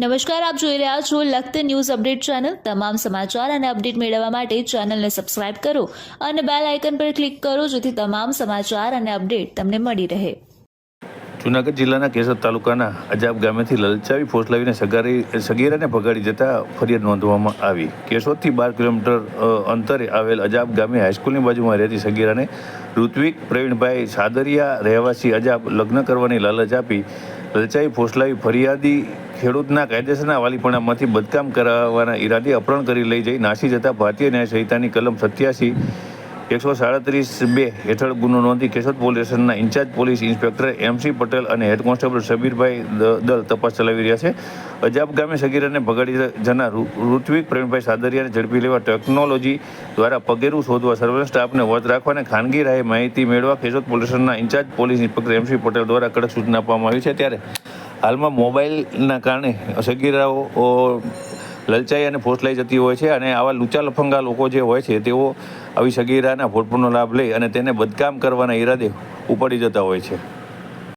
નમસ્કાર, આપ જોઈ રહ્યા છો લખત ન્યૂઝ અપડેટ ચેનલ. તમામ સમાચાર અને અપડેટ મેળવવા માટે ચેનલને સબસ્ક્રાઇબ કરો અને બેલ આઇકન પર ક્લિક કરો જેથી તમામ સમાચાર અને અપડેટ તમને મળી રહે. જૂનાગઢ જિલ્લાના કેસર તાલુકાના અજાબ ગામેથી લલચાવી ફોસલાવીને સગારી, સગીરાને ભગાડી જતા ફરિયાદ નોંધવામાં આવી. કેશોદથી બાર કિલોમીટર અંતરે આવેલ અજાબ ગામે હાઈસ્કૂલની બાજુમાં રહેતી સગીરાને ઋત્વિક, પ્રવીણભાઈ સાદરિયા રહેવાસી અજાબ લગ્ન કરવાની લાલચ આપી લલચાવી ફોસલાવી ફરિયાદી ખેડૂતના કાયદેસરના વાલીપણામાંથી બદકામ કરાવવાના ઈરાદે અપહરણ કરી લઈ જઈ નાસી જતા ભારતીય ન્યાય સંહિતાની કલમ સત્યાસી, એકસો સાડત્રીસ બે હેઠળ ગુનો નોંધી કેશોદ પોલીસ સ્ટેશનના in-charge police inspector MC Patel અને હેડ કોન્સ્ટેબલ શબીરભાઈ દલ તપાસ ચલાવી રહ્યા છે. અજાબ ગામે સગીરાને ભગાડી જનાર ઋત્વિક પ્રવીણભાઈ સાદરિયાને ઝડપી લેવા ટેકનોલોજી દ્વારા પગેરું શોધવા સર્વેલન્સ સ્ટાફને વધ રાખવા અને ખાનગી રાહે માહિતી મેળવવા કેશોદ પોલીસ સ્ટેશનના in-charge police inspector MC Patel દ્વારા કડક સૂચના આપવામાં આવી છે. ત્યારે હાલમાં મોબાઈલના કારણે સગીરાઓ લલચાઈ અને ફોસલાઈ જતી હોય છે અને આવા લૂચા લફંગા લોકો જે હોય છે, તેઓ આવી સગીરાના ભોટપૂરનો લાભ લઈ અને તેને બદકામ કરવાના ઈરાદે ઉપાડી જતા હોય છે.